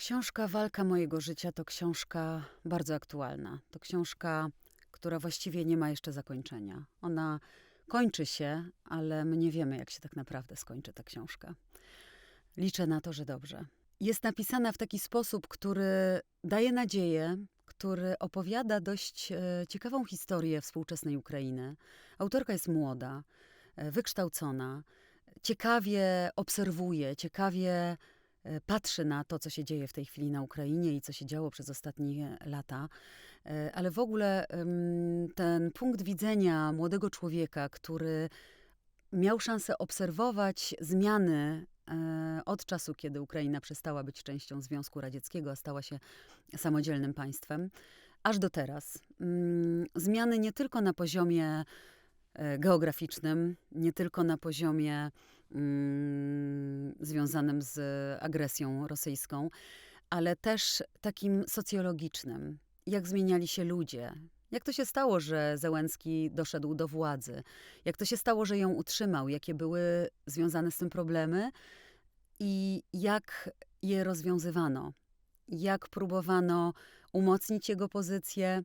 Książka Walka mojego życia to książka bardzo aktualna. To książka, która właściwie nie ma jeszcze zakończenia. Ona kończy się, ale my nie wiemy, jak się tak naprawdę skończy ta książka. Liczę na to, że dobrze. Jest napisana w taki sposób, który daje nadzieję, który opowiada dość e, ciekawą historię współczesnej Ukrainy. Autorka jest młoda, e, wykształcona, ciekawie obserwuje, ciekawie patrzy na to, co się dzieje w tej chwili na Ukrainie i co się działo przez ostatnie lata. E, Ale w ogóle ten punkt widzenia młodego człowieka, który miał szansę obserwować zmiany e, od czasu, kiedy Ukraina przestała być częścią Związku Radzieckiego, a stała się samodzielnym państwem, aż do teraz. Mm, Zmiany nie tylko na poziomie e, geograficznym, nie tylko na poziomie mm, związanym z agresją rosyjską, ale też takim socjologicznym. Jak zmieniali się ludzie, jak to się stało, że Zełenski doszedł do władzy? Jak to się stało, że ją utrzymał? Jakie były związane z tym problemy? I jak je rozwiązywano? Jak próbowano umocnić jego pozycję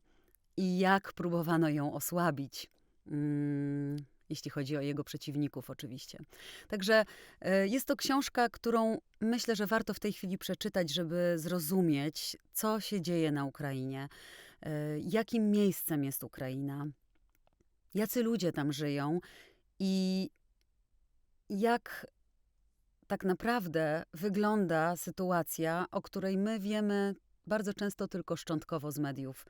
i jak próbowano ją osłabić? Mm, jeśli chodzi o jego przeciwników, oczywiście. Także e, jest to książka, którą myślę, że warto w tej chwili przeczytać, żeby zrozumieć, co się dzieje na Ukrainie, e, jakim miejscem jest Ukraina, jacy ludzie tam żyją i jak tak naprawdę wygląda sytuacja, o której my wiemy bardzo często tylko szczątkowo z mediów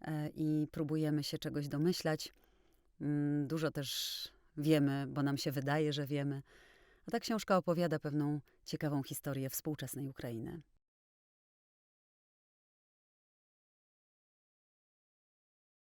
e, i próbujemy się czegoś domyślać. Mm, Dużo też wiemy, bo nam się wydaje, że wiemy. A ta książka opowiada pewną ciekawą historię współczesnej Ukrainy.